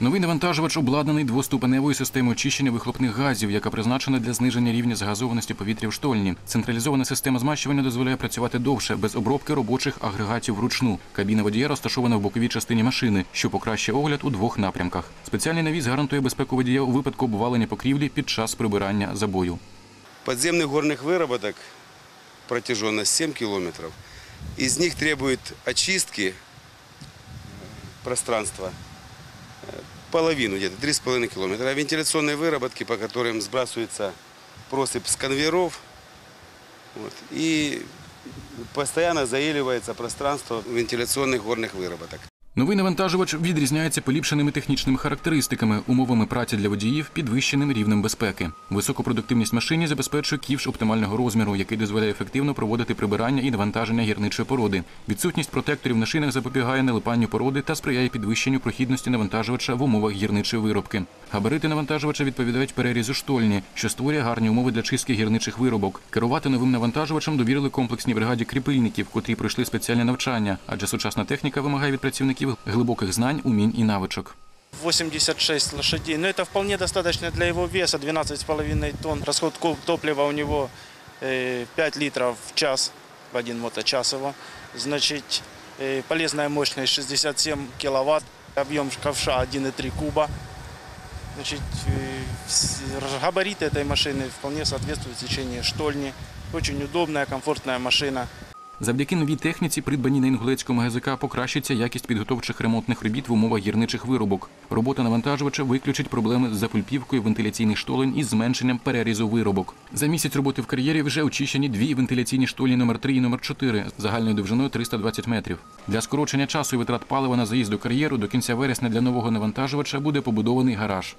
Новий навантажувач обладнаний двоступеневою системою очищення вихлопних газів, яка призначена для зниження рівня згазованості повітря в штольні. Централізована система змащування дозволяє працювати довше, без обробки робочих агрегатів вручну. Кабіна водія розташована в боковій частині машини, що покращує огляд у двох напрямках. Спеціальний навіс гарантує безпеку водія у випадку обвалення покрівлі під час прибирання забою. Подземных горных выработок протяженность 7 километров. Из них требует очистки э, пространства э, половину, где-то 3,5 километра. А вентиляционные выработки, по которым сбрасывается просыпь с конвейеров, вот, и постоянно заиливается пространство вентиляционных горных выработок. Новий навантажувач відрізняється поліпшеними технічними характеристиками, умовами праці для водіїв, підвищеним рівнем безпеки. Високопродуктивність машині забезпечує ківш оптимального розміру, який дозволяє ефективно проводити прибирання і навантаження гірничої породи. Відсутність протекторів на шинах запобігає налипанню породи та сприяє підвищенню прохідності навантажувача в умовах гірничої виробки. Габарити навантажувача відповідають перерізу штольні, що створює гарні умови для чистки гірничих виробок. Керувати новим навантажувачем довірили комплексній бригаді кріпильників, котрі пройшли спеціальне навчання, адже сучасна техніка вимагає від працівників глибоких знань, умінь і навичок. 86 лошадей. Но это вполне достаточно для его веса, 12,5 тонн. Расход ко- топлива у него э, 5 литров в час, в один моточас его. Значит, э, полезная мощность 67 киловатт, объем ковша 1,3 куба. Значит, э, с- габариты этой машины вполне соответствуют течению штольни. Очень удобная, комфортная машина. Завдяки новій техніці, придбаній на інгулецькому ГЗК, покращиться якість підготовчих ремонтних робіт в умовах гірничих виробок. Робота навантажувача виключить проблеми з запульпівкою вентиляційних штолень із зменшенням перерізу виробок. За місяць роботи в кар'єрі вже очищені дві вентиляційні штолі номер 3 і номер 4 загальною довжиною 320 метрів. Для скорочення часу і витрат палива на заїзд до кар'єру до кінця вересня для нового навантажувача буде побудований гараж.